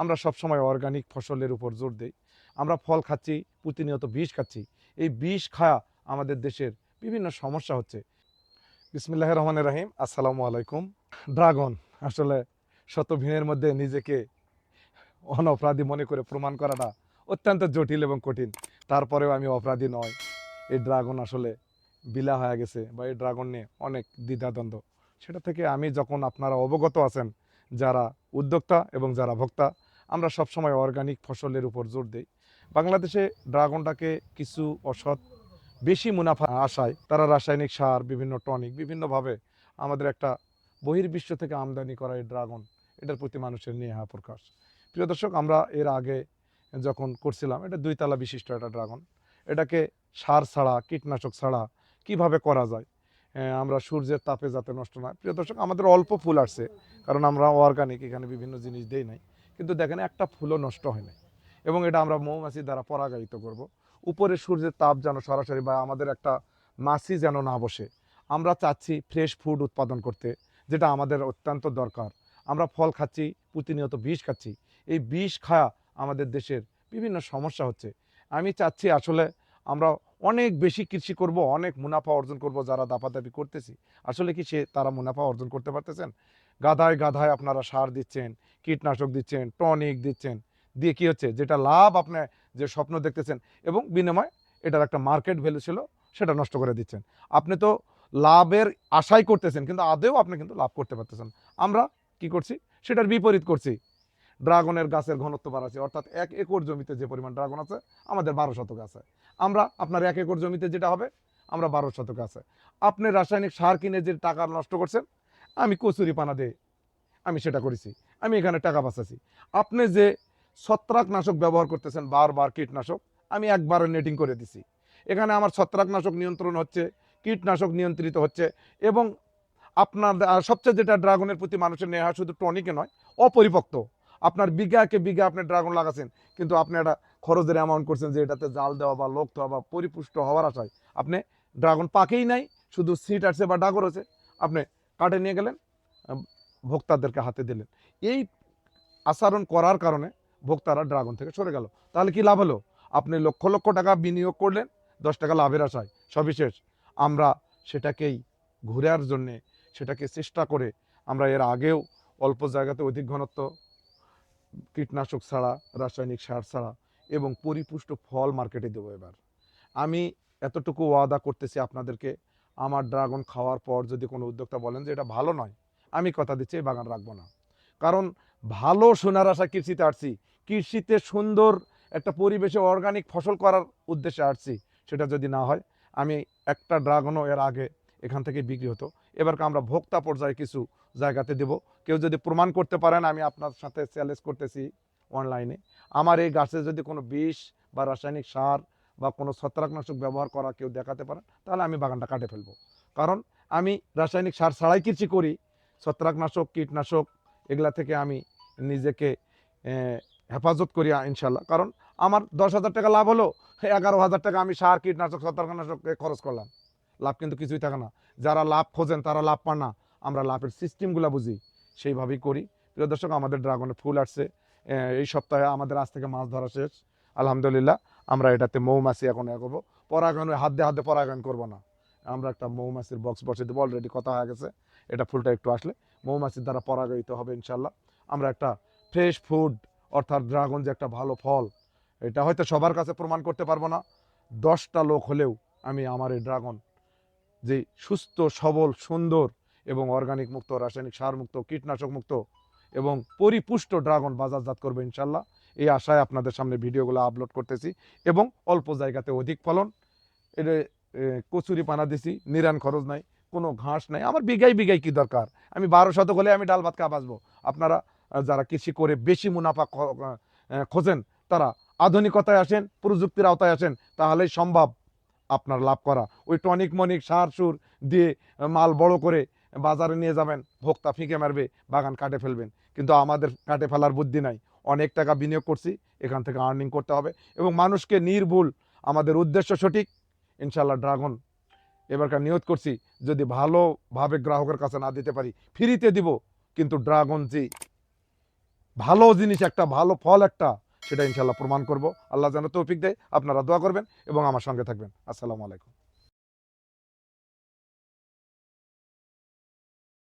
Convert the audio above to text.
আমরা সবসময় অর্গানিক ফসলের উপর জোর দেই। আমরা ফল খাচ্ছি, প্রতিনিয়ত বিষ খাচ্ছি। এই বিষ খায়া আমাদের দেশের বিভিন্ন সমস্যা হচ্ছে। বিসমিল্লাহ রহমানের রাহিম। আসসালামু আলাইকুম। ড্রাগন আসলে শত ভিড়ের মধ্যে নিজেকে অনপরাধী মনে করে প্রমাণ করাটা অত্যন্ত জটিল এবং কঠিন। তারপরেও আমি অপরাধী নয়। এই ড্রাগন আসলে বিলা হয়ে গেছে বা এই ড্রাগন নিয়ে অনেক দ্বিধাদ্বন্দ্ব। সেটা থেকে আমি যখন আপনারা অবগত আছেন, যারা উদ্যোক্তা এবং যারা ভোক্তা আমরা সবসময় অর্গানিক ফসলের উপর জোর দিই। বাংলাদেশে ড্রাগনটাকে কিছু অসৎ বেশি মুনাফা আশায় তারা রাসায়নিক সার, বিভিন্ন টনিক, বিভিন্নভাবে আমাদের একটা বহির্বিশ্ব থেকে আমদানি করা এই ড্রাগন, এটার প্রতি মানুষের নেহা প্রকাশ। প্রিয় দর্শক, আমরা এর আগে যখন করছিলাম, এটা দুই তালা বিশিষ্ট একটা ড্রাগন। এটাকে সার ছাড়া, কীটনাশক ছাড়া কীভাবে করা যায়? আমরা সূর্যের তাপে যাতে নষ্ট না প্রিয় দর্শক, আমাদের অল্প ফুল আসছে, কারণ আমরা অর্গানিক এখানে বিভিন্ন জিনিস দেই নাই। কিন্তু দেখেন একটা ফুলও নষ্ট হয় নাই। এবং এটা আমরা মৌমাছি দ্বারা পরাগায়িত করব। উপরে সূর্যের তাপ যেন সরাসরি বা আমাদের একটা মাছি যেন না বসে, আমরা চাচ্ছি ফ্রেশ ফুড উৎপাদন করতে, যেটা আমাদের অত্যন্ত দরকার। আমরা ফল খাচ্ছি, প্রতিনিয়ত বিষ খাচ্ছি। এই বিষ খায়া আমাদের দেশের বিভিন্ন সমস্যা হচ্ছে। আমি চাচ্ছি আসলে আমরা অনেক বেশি কৃষি করব, অনেক মুনাফা অর্জন করব যারা দাপাদাপি করতেছি। আসলে কি সে তারা মুনাফা অর্জন করতে পারতেছেন? গাধায় গাধায় আপনারা সার দিচ্ছেন, কীটনাশক দিচ্ছেন, টনিক দিচ্ছেন, দিয়ে কী হচ্ছে? যেটা লাভ আপনি যে স্বপ্ন দেখতেছেন এবং বিনিময় এটার একটা মার্কেট ভ্যালু ছিল, সেটা নষ্ট করে দিচ্ছেন। আপনি তো লাভের আশাই করতেছেন, কিন্তু আদেও আপনি কিন্তু লাভ করতে পারতেছেন আমরা কি করছি? সেটার বিপরীত করছি। ড্রাগনের গাছের ঘনত্ব বাড়াচ্ছি, অর্থাৎ এক একর জমিতে যে পরিমাণ ড্রাগন আছে, আমাদের বারো শতক আছে। আমরা আপনার এক একর জমিতে যেটা হবে, আমরা বারো শতক আছে। আপনি রাসায়নিক সার কিনে যে টাকা নষ্ট করছেন আমি কচুরি পানা দিয়ে আমি সেটা করেছি। আমি এখানে টাকা বাঁচাছি আপনি যে ছত্রাকনাশক ব্যবহার করতেছেন, বারবার কীটনাশক, আমি একবার নেটিং করে দিছি। এখানে আমার ছত্রাকনাশক নিয়ন্ত্রণ হচ্ছে, কীটনাশক নিয়ন্ত্রিত হচ্ছে এবং আপনার সবচেয়ে যেটা ড্রাগনের প্রতি মানুষের নেওয়া শুধু টনিকে নয়, অপরিপক্ত। আপনার বিঘাকে বিঘা আপনি ড্রাগন লাগাচ্ছেন কিন্তু আপনি একটা খরচের অ্যামাউন্ট করছেন যে এটাতে জাল দেওয়া বা লোক দেওয়া বা পরিপুষ্ট হওয়ার আশায়। আপনি ড্রাগন পাকেই নাই, শুধু সিট আছে বা ডাগর আছে। আপনি কাটে নিয়ে গেলেন ভোক্তাদেরকে হাতে দিলেন। এই আচরণ করার কারণে ভোক্তারা ড্রাগন থেকে সরে গেল। তাহলে কি লাভ হলো? আপনি লক্ষ লক্ষ টাকা বিনিয়োগ করলেন, দশ টাকা লাভের আশায় সবিশেষ আমরা সেটাকেই ঘুরার জন্যে, সেটাকে চেষ্টা করে আমরা এর আগেও অল্প জায়গাতে অধিক ঘনত্ব, কীটনাশক ছাড়া, রাসায়নিক সার ছাড়া এবং পরিপুষ্ট ফল মার্কেটে দেবো এবার। আমি এতটুকু ওয়াদা করতেছি আপনাদেরকে। আমার ড্রাগন খাওয়ার পর যদি কোনো উদ্যোক্তা বলেন যে এটা ভালো নয়, আমি কথা দিচ্ছি, এই বাগান রাখব না। কারণ ভালো সোনার আশা কৃষিতে আসছি, কৃষিতে সুন্দর একটা পরিবেশে অর্গানিক ফসল করার উদ্দেশ্যে আসছি, সেটা যদি না হয়, আমি একটা ড্রাগনও এর আগে এখান থেকে বিক্রি হতো। এবারকে আমরা ভোক্তা পর্যায়ে কিছু জায়গাতে দেব। কেউ যদি প্রমাণ করতে পারেন, আমি আপনার সাথে চ্যালেঞ্জ করতেছি অনলাইনে আমার এই গাছে যদি কোনো বিষ বা রাসায়নিক সার বা কোনো ছত্রাকনাশক ব্যবহার করা কেউ দেখাতে পারেন তাহলে আমি বাগানটা কাটে ফেলব। কারণ আমি রাসায়নিক সার ছাড়াই কৃষি করি, ছত্রাকনাশক, কীটনাশক, এগুলা থেকে আমি নিজেকে হেফাজত করি ইনশাল্লাহ কারণ আমার দশ হাজার টাকা লাভ হলো, এগারো হাজার টাকা আমি সার, কীটনাশক ছত্রাকনাশকে খরচ করলাম। লাভ কিন্তু কিছুই থাকে না। যারা লাভ খোঁজেন, তারা লাভ পান না। আমরা লাভের সিস্টেমগুলো বুঝি, সেইভাবেই করি। প্রিয় দর্শক, আমাদের ড্রাগনে ফুল আসছে এই সপ্তাহে আমাদের আজ থেকে মাছ ধরা শেষ। আলহামদুলিল্লাহ। আমরা এটাতে মৌমাছি এখন এ করব। পরাগায়ন হাত দিয়ে হাত পরাগায়ন করব না। আমরা একটা মৌমাছির বক্স বসে দেবো অলরেডি কথা হয়ে গেছে। এটা ফুলটা একটু আসলে মৌমাছির দ্বারা পরাগায়িত হবে ইনশাল্লাহ আমরা একটা ফ্রেশ ফুড অর্থাৎ ড্রাগন যে একটা ভালো ফল, এটা হয়তো সবার কাছে প্রমাণ করতে পারব না। দশটা লোক হলেও আমি আমার এই ড্রাগন যে সুস্থ, সবল, সুন্দর এবং অর্গানিক মুক্ত, রাসায়নিক সার মুক্ত, কীটনাশক মুক্ত এবং পরিপুষ্ট ড্রাগন বাজারজাত করবে ইনশাল্লাহ এই আশায় আপনাদের সামনে ভিডিওগুলো আপলোড করতেছি এবং অল্প জায়গাতে অধিক ফলন। এটা কচুরি পানা দিছি, নিরান খরচ নাই, কোনো ঘাস নাই। আমার বিঘাই বিঘাই কি দরকার? আমি বারো শতক হলে আমি ডাল ভাত কা বাঁচবো। আপনারা যারা কৃষি করে বেশি মুনাফা খোঁজেন, তারা আধুনিকতায় আসেন, প্রযুক্তির আওতায় আসেন, তাহলেই সম্ভব আপনার লাভ করা। ওই টনিক মনিক, সার সুর দিয়ে মাল বড় করে বাজারে নিয়ে যাবেন, ভোক্তা ফিকে মারবে, বাগান কাটে ফেলবেন। কিন্তু আমাদের কাটে ফেলার বুদ্ধি নাই। অনেক টাকা বিনিয়োগ করছি, এখান থেকে আর্নিং করতে হবে এবং মানুষকে নির্ভুল। আমাদের উদ্দেশ্য সঠিক ইনশাল্লাহ ড্রাগন। এবারকার নিয়ত করছি, যদি ভালোভাবে গ্রাহকের কাছে না দিতে পারি, ফ্রিতে দিব, কিন্তু ড্রাগন যে ভালো জিনিস একটা, ভালো ফল একটা, সেটা ইনশাল্লাহ প্রমাণ করব। আল্লাহ যেন তৌফিক দেয়। আপনারা দোয়া করবেন এবং আমার সঙ্গে থাকবেন। আসসালামু আলাইকুম।